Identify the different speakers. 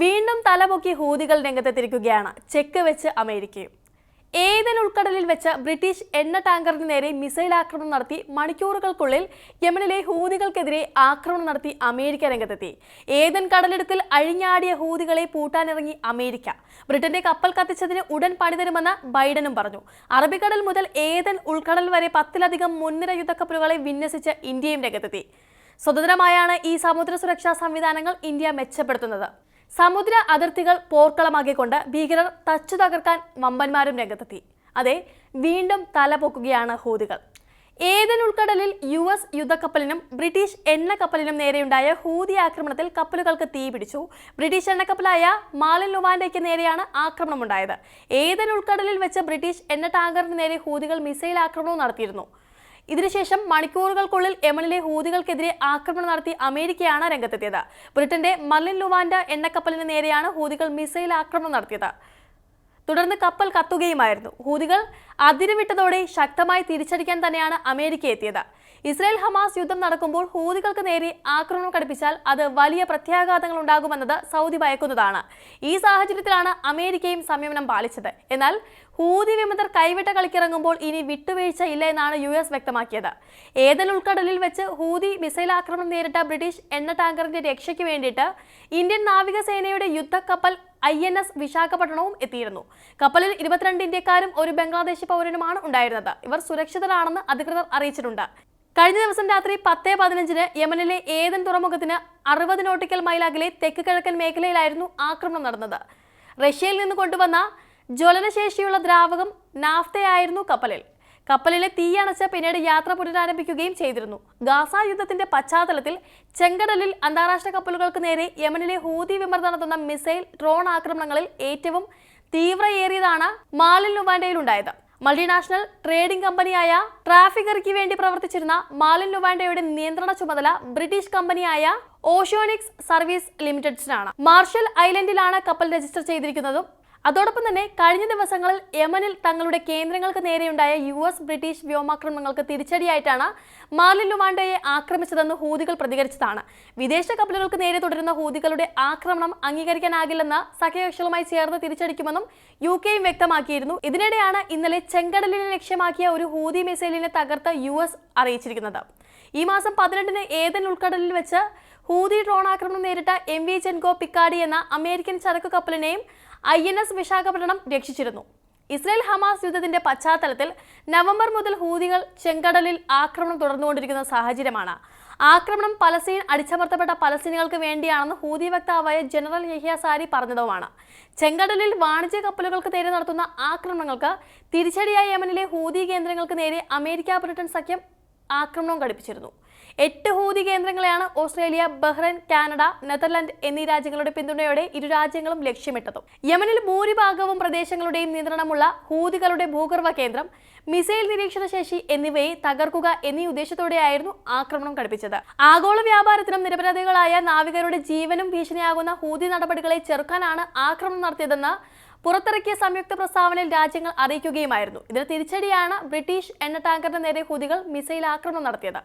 Speaker 1: വീണ്ടും തലപൊക്കി ഹൂതികൾ രംഗത്തെത്തിരിക്കുകയാണ് ചെക്ക് വെച്ച് അമേരിക്കയും. ഏതൻ ഉൾക്കടലിൽ വെച്ച ബ്രിട്ടീഷ് എണ്ണ ടാങ്കറിന് നേരെ മിസൈൽ ആക്രമണം നടത്തി മണിക്കൂറുകൾക്കുള്ളിൽ യമനിലെ ഹൂതികൾക്കെതിരെ ആക്രമണം നടത്തി അമേരിക്ക രംഗത്തെത്തി. ഏതൻ കടലിടുക്കിൽ അഴിഞ്ഞാടിയ ഹൂതികളെ പൂട്ടാനിറങ്ങി അമേരിക്ക. ബ്രിട്ടന്റെ കപ്പൽ കത്തിച്ചതിന് ഉടൻ പണി തരുമെന്ന് ബൈഡനും പറഞ്ഞു. അറബിക്കടൽ മുതൽ ഏതൻ ഉൾക്കടൽ വരെ പത്തിലധികം മുൻനിര യുദ്ധക്കപ്പലുകളെ വിന്യസിച്ച് ഇന്ത്യയും രംഗത്തെത്തി. സ്വതന്ത്രമായാണ് ഈ സമുദ്ര സുരക്ഷാ സംവിധാനങ്ങൾ ഇന്ത്യ മെച്ചപ്പെടുത്തുന്നത്. സമുദ്ര അതിർത്തികൾ പോർക്കളമാക്കിക്കൊണ്ട് ഭീകരർ തച്ചു തകർക്കാൻ വമ്പന്മാരും രംഗത്തെത്തി. അതെ വീണ്ടും തലപൊക്കുകയാണ് ഹൂതികൾ. ഏതൻ ഉൾക്കടലിൽ യു എസ് യുദ്ധക്കപ്പലിനും ബ്രിട്ടീഷ് എണ്ണക്കപ്പലിനും നേരെയുണ്ടായ ഹൂതി ആക്രമണത്തിൽ കപ്പലുകൾക്ക് തീപിടിച്ചു ബ്രിട്ടീഷ് എണ്ണക്കപ്പലായ മാലിൻ ലുവാൻഡയ്ക്ക് നേരെയാണ് ആക്രമണമുണ്ടായത്. ഏതൻ ഉൾക്കടലിൽ വെച്ച് ബ്രിട്ടീഷ് എണ്ണ ടാങ്കറിന് നേരെ ഹൂതികൾ മിസൈൽ ആക്രമണവും നടത്തിയിരുന്നു. ഇതിനുശേഷം മണിക്കൂറുകൾക്കുള്ളിൽ യമനിലെ ഹൂതികൾക്കെതിരെ ആക്രമണം നടത്തി അമേരിക്കയാണ് രംഗത്തെത്തിയത്. ബ്രിട്ടന്റെ മർലിൻ ലുവാൻഡ എണ്ണക്കപ്പലിന് നേരെയാണ് ഹൂതികൾ മിസൈൽ ആക്രമണം നടത്തിയത്. തുടർന്ന് കപ്പൽ കത്തുകയുമായിരുന്നു. ഹൂതികൾ അതിരുവിട്ടതോടെ ശക്തമായി തിരിച്ചടിക്കാൻ തന്നെയാണ് അമേരിക്ക എത്തിയത്. ഇസ്രായേൽ ഹമാസ് യുദ്ധം നടക്കുമ്പോൾ ഹൂതികൾക്ക് നേരെ ആക്രമണം കടുപ്പിച്ചാൽ അത് വലിയ പ്രത്യാഘാതങ്ങൾ ഉണ്ടാകുമെന്നത് സൗദി ഭയക്കുന്നതാണ്. ഈ സാഹചര്യത്തിലാണ് അമേരിക്കയും സംയമനം പാലിച്ചത്. എന്നാൽ ഹൂതി വിമതർ കൈവിട്ട കളിക്കിറങ്ങുമ്പോൾ ഇനി വിട്ടുവീഴ്ച ഇല്ല എന്നാണ് യു എസ് വ്യക്തമാക്കിയത്. ഏതൽ ഉൾക്കടലിൽ വെച്ച് ഹൂതി മിസൈൽ ആക്രമണം നേരിട്ട ബ്രിട്ടീഷ് എണ്ണ ടാങ്കറിന്റെ രക്ഷയ്ക്ക് വേണ്ടിയിട്ട് ഇന്ത്യൻ നാവികസേനയുടെ യുദ്ധക്കപ്പൽ ഐ എൻ എസ് വിശാഖപട്ടണവും എത്തിയിരുന്നു. കപ്പലിൽ ഇരുപത്തിരണ്ട് ഇന്ത്യക്കാരും ഒരു ബംഗ്ലാദേശി പൗരനുമാണ് ഉണ്ടായിരുന്നത്. ഇവർ സുരക്ഷിതരാണെന്ന് അധികൃതർ അറിയിച്ചിട്ടുണ്ട്. കഴിഞ്ഞ ദിവസം രാത്രി പത്ത് പതിനഞ്ചിന് യമനിലെ ഏതൻ തുറമുഖത്തിന് അറുപത് നോട്ടിക്കൽ മൈൽ അകലെ തെക്ക് കിഴക്കൻ മേഖലയിലായിരുന്നു ആക്രമണം നടന്നത്. റഷ്യയിൽ നിന്ന് കൊണ്ടുവന്ന ജ്വലനശേഷിയുള്ള ദ്രാവകം നാഫ്തയായിരുന്നു കപ്പലിൽ. കപ്പലിലെ തീയണച്ച് പിന്നീട് യാത്ര പുനരാരംഭിക്കുകയും ചെയ്തിരുന്നു. ഗാസ യുദ്ധത്തിന്റെ പശ്ചാത്തലത്തിൽ ചെങ്കടലിൽ അന്താരാഷ്ട്ര കപ്പലുകൾക്ക് നേരെ യമനിലെ ഹൂതി വിമർദ്ദ നടത്തുന്ന മിസൈൽ ഡ്രോൺ ആക്രമണങ്ങളിൽ ഏറ്റവും തീവ്രയേറിയതാണ് മാലിൻ ലുവാൻഡയിലുണ്ടായത് മൾട്ടിനാഷണൽ ട്രേഡിംഗ് കമ്പനിയായ ട്രാഫിക്കറിക്ക് വേണ്ടി പ്രവർത്തിച്ചിരുന്ന മാലിൻ ലുവാൻഡയുടെ നിയന്ത്രണ ചുമതല ബ്രിട്ടീഷ് കമ്പനിയായ ഓഷ്യോണിക്സ് സർവീസ് ലിമിറ്റഡ്സിനാണ്. മാർഷൽ ഐലൻഡിലാണ് കപ്പൽ രജിസ്റ്റർ ചെയ്തിരിക്കുന്നതും അതോടൊപ്പം തന്നെ കഴിഞ്ഞ ദിവസങ്ങളിൽ യമനിൽ തങ്ങളുടെ കേന്ദ്രങ്ങൾക്ക് നേരെയുണ്ടായ യു എസ് ബ്രിട്ടീഷ് വ്യോമാക്രമണങ്ങൾക്ക് തിരിച്ചടിയായിട്ടാണ് മാർലിൻ ലുവാൻഡയെ ആക്രമിച്ചതെന്ന് ഹൂതികൾ പ്രതികരിച്ചതാണ്. വിദേശ കപ്പലുകൾക്ക് നേരെ തുടരുന്ന ഹൂതികളുടെ ആക്രമണം അംഗീകരിക്കാനാകില്ലെന്ന് സഖ്യകക്ഷികളുമായി ചേർന്ന് തിരിച്ചടിക്കുമെന്നും യു കെയും വ്യക്തമാക്കിയിരുന്നു. ഇതിനിടെയാണ് ഇന്നലെ ചെങ്കടലിനെ ലക്ഷ്യമാക്കിയ ഒരു ഹൂതി മിസൈലിനെ തകർത്ത് യു എസ് അറിയിച്ചിരിക്കുന്നത്. ഈ മാസം പതിനെട്ടിന് ഏതൻ ഉൾക്കടലിൽ വെച്ച് ഹൂതി ഡ്രോൺ ആക്രമണം നേരിട്ട എം വി ചെൻകോ പിക്കാഡി എന്ന അമേരിക്കൻ ചരക്കു കപ്പലിനെയും ഐ എൻ എസ് വിശാഖപട്ടണം രക്ഷിച്ചിരുന്നു. ഇസ്രയേൽ ഹമാസ് യുദ്ധത്തിന്റെ പശ്ചാത്തലത്തിൽ നവംബർ മുതൽ ഹൂതികൾ ചെങ്കടലിൽ ആക്രമണം തുടർന്നുകൊണ്ടിരിക്കുന്ന സാഹചര്യമാണ്. ആക്രമണം പലസ്തീൻ അടിച്ചമർത്തപ്പെട്ട പലസ്തീനുകൾക്ക് വേണ്ടിയാണെന്ന് ഹൂതി വക്താവായ ജനറൽ യഹിയ സാരി പറഞ്ഞതുമാണ്. ചെങ്കടലിൽ വാണിജ്യ കപ്പലുകൾക്ക് നേരെ നടത്തുന്ന ആക്രമണങ്ങൾക്ക് തിരിച്ചടിയായ യമനിലെ ഹൂതി കേന്ദ്രങ്ങൾക്ക് നേരെ അമേരിക്ക ബ്രിട്ടൻ സഖ്യം ആക്രമണം ഘടിപ്പിച്ചിരുന്നു. എട്ട് ഹൂതി കേന്ദ്രങ്ങളെയാണ് ഓസ്ട്രേലിയ ബഹ്റൈൻ കാനഡ നെതർലാൻഡ് എന്നീ രാജ്യങ്ങളുടെ പിന്തുണയോടെ ഇരു രാജ്യങ്ങളും ലക്ഷ്യമിട്ടതും. യമനിൽ ഭൂരിഭാഗവും പ്രദേശങ്ങളുടെയും നിയന്ത്രണമുള്ള ഹൂതികളുടെ ഭൂഗർഭ കേന്ദ്രം മിസൈൽ നിരീക്ഷണ ശേഷി എന്നിവയെ തകർക്കുക എന്നീ ഉദ്ദേശത്തോടെയായിരുന്നു ആക്രമണം ഘടിപ്പിച്ചത്. ആഗോള വ്യാപാരത്തിനും നിരപരാധികളായ നാവികരുടെ ജീവനും ഭീഷണിയാകുന്ന ഹൂതി നടപടികളെ ചെറുക്കാനാണ് ആക്രമണം നടത്തിയതെന്ന് പുറത്തിറക്കിയ സംയുക്ത പ്രസ്താവനയിൽ രാജ്യങ്ങൾ അറിയിക്കുകയുമായിരുന്നു. ഇതിന് തിരിച്ചടിയാണ് ബ്രിട്ടീഷ് എണ്ണ ടാങ്കറിന് നേരെ ഹൂതികൾ മിസൈൽ ആക്രമണം നടത്തിയത്.